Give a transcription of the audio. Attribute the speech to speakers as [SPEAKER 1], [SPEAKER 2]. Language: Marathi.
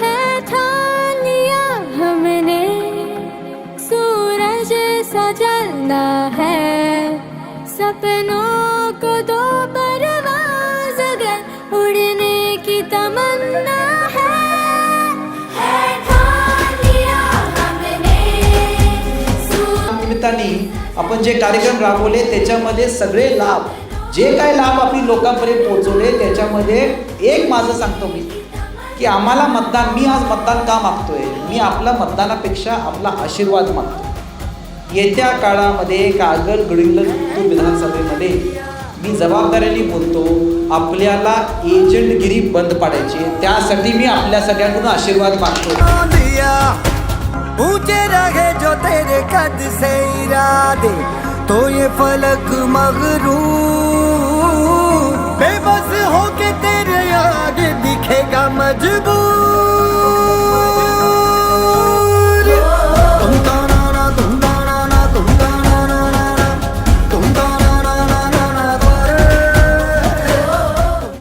[SPEAKER 1] है ठान लिया हमने सूरज सजलना है। सपनों को दो परवाज अगर उड़ने की तमा
[SPEAKER 2] निमित्ताने आपण जे कार्यक्रम राबवले त्याच्यामध्ये सगळे लाभ जे काय लाभ आपली लोकांपर्यंत पोहोचवले त्याच्यामध्ये एक माझं सांगतो मी की आम्हाला मतदान मी आज मतदान का मागतोय? मी आपला मतदानापेक्षा आपला आशीर्वाद मागतो येत्या काळामध्ये कागद गडिंग विधानसभेमध्ये मी जबाबदारीने बोलतो आपल्याला एजंटगिरी बंद पाडायची त्यासाठी मी आपल्या सगळ्यांकडून आशीर्वाद मागतो
[SPEAKER 3] तेरे कद से इरादे तो ये फलक मगरू बेबस होके तेरे आगे दिखेगा मजबूर।